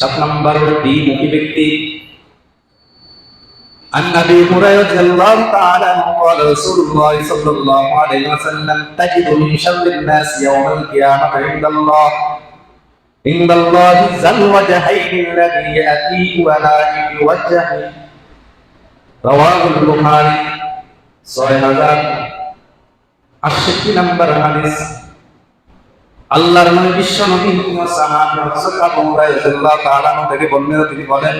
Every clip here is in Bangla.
সাত নম্বর দ্বিমুখী ব্যক্তি عن ابي هريره رضي الله تعالى عنه قال رسول الله صلى الله عليه وسلم تجد من شر الناس يوم القيامه عند الله عند الله ذا الوجهين الذي ياتيه ولا وجهه رواه البخاري ছয় হাজার আটষট্টি নম্বর হাদিস আল্লাহর নবী বিশ্ব নবী সাহাবী হযরত আবু হুরায়রা তাআলা থেকে বর্ণিত তিনি বলেন,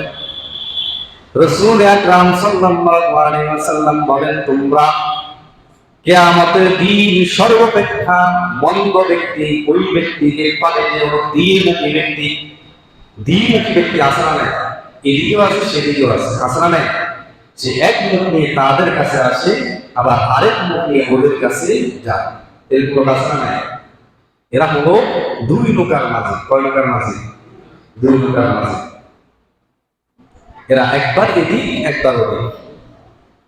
রাসূল আকরাম সাল্লাল্লাহু আলাইহি ওয়াসাল্লাম বলেন, তোমরা কিয়ামতের দিন সর্বাপেক্ষা মন্দ ব্যক্তি, ওই ব্যক্তিকে পাবে যে দ্বিমুখী ব্যক্তি দ্বিমুখী ব্যক্তি আছে না নাই? এদিকেও আছে সেদিকেও আছে আছে না নাই? যে এক মুখ নিয়ে তাদের কাছে আসে, আবার আরেক মুখ নিয়ে ওদের কাছে যায়। এরকম লোক আছে না নাই? এরা হলো দুই লোকার মাঝে। কয় লোকার মাঝে? দুই লোকার মাঝে। এরা একবার এদিক একবার ওদিক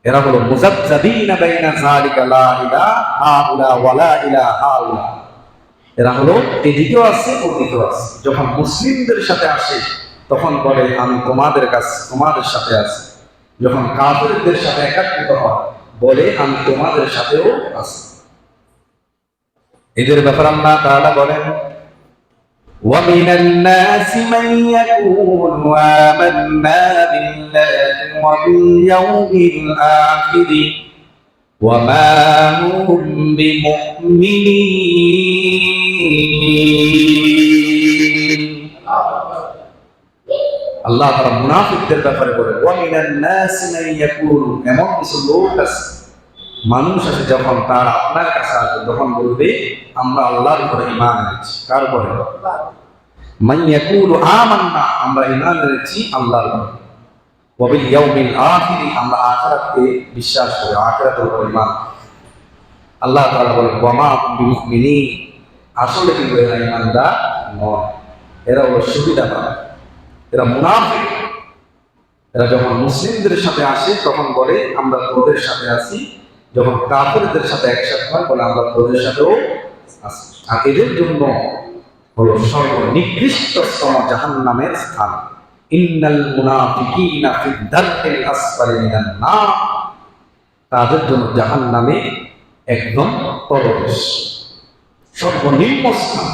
এরা হলো মুজাবজাবিনা বাইনা যালিকা লা ইলাহা হাউলা ওয়ালা ইলাহা হাউলা। এরা হলো এদিকেও আছে, ওদিকেও আছে। যখন মুসলিমদের সাথে আসে, তখন বলে, আমি তোমাদের কাছে, তোমাদের সাথে আছি। যখন কাফেরদের সাথে একাত্রিত হয়, বলে, আমি তোমাদের সাথেও আছি। এদের ব্যাপার আল্লাহ তাআলা বলেন ومن الناس من يقول آمنا بالله وباليوم الآخر وما هم بمؤمنين আল্লাহ তারা মুনাফিকদের ব্যাপারে বলেন ওয়ামিনান নাস মান ইয়াকুলু এমন কিছু লোক আছে মানুষ আছে যখন তার আপনার কাছে আসবে তখন বলবে, আমরা আল্লাহর উপরে ইমান এনেছি। কার উপরে মান আমান্না, আমরা ইমান এনেছি আল্লাহর উপরে। ওয়া বিল ইয়াউমিল আখির, আমরা আখিরাতকে বিশ্বাস করি, আখিরাতের ঈমান। আল্লাহ তাআলা বলেন, ওয়া মা হুম বিমুমিনিন, আসলে কিন্তু এরা ঈমানদার নয়। এরা হলো সুবিধা পায় এরা মুনাফিক। এরা যখন মুসলিমদের সাথে আসে, তখন বলে, আমরা তোদের সাথে আছি যখন কাফেরদের সাথে একসাথে হয়, বলে আমরা তোদের সাথেও আর এদের জন্য হলো সর্বনিকৃষ্টতম জাহান্নামের স্থান। ইন্নাল মুনাফিকিনা ফি দারকিল আসফালি মিনান নার। তাদের জন্য জাহান্নামে একদম তলদেশ সর্বনিম্ন স্থান।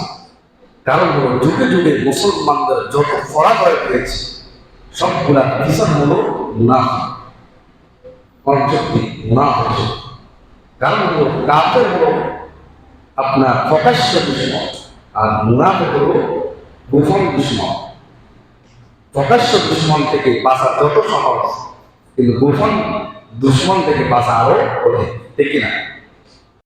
কারণ হলো যুগে যুগে মুসলমানদের যত পরাজয় হয়েছে, সবগুলা পিছন হলো মুনাফি পঞ্চক্তি মুনাফি কারণ হলো হলো আপনার প্রকাশ্য দুশ্মন আর মুনাফে হলো গোপন দুশ্মন প্রকাশ্য দুশ্মন থেকে বাঁচা যত সহজ, কিন্তু গোপন দুশ্মন থেকে বাঁচা আরও কঠিন, ঠিক কিনা?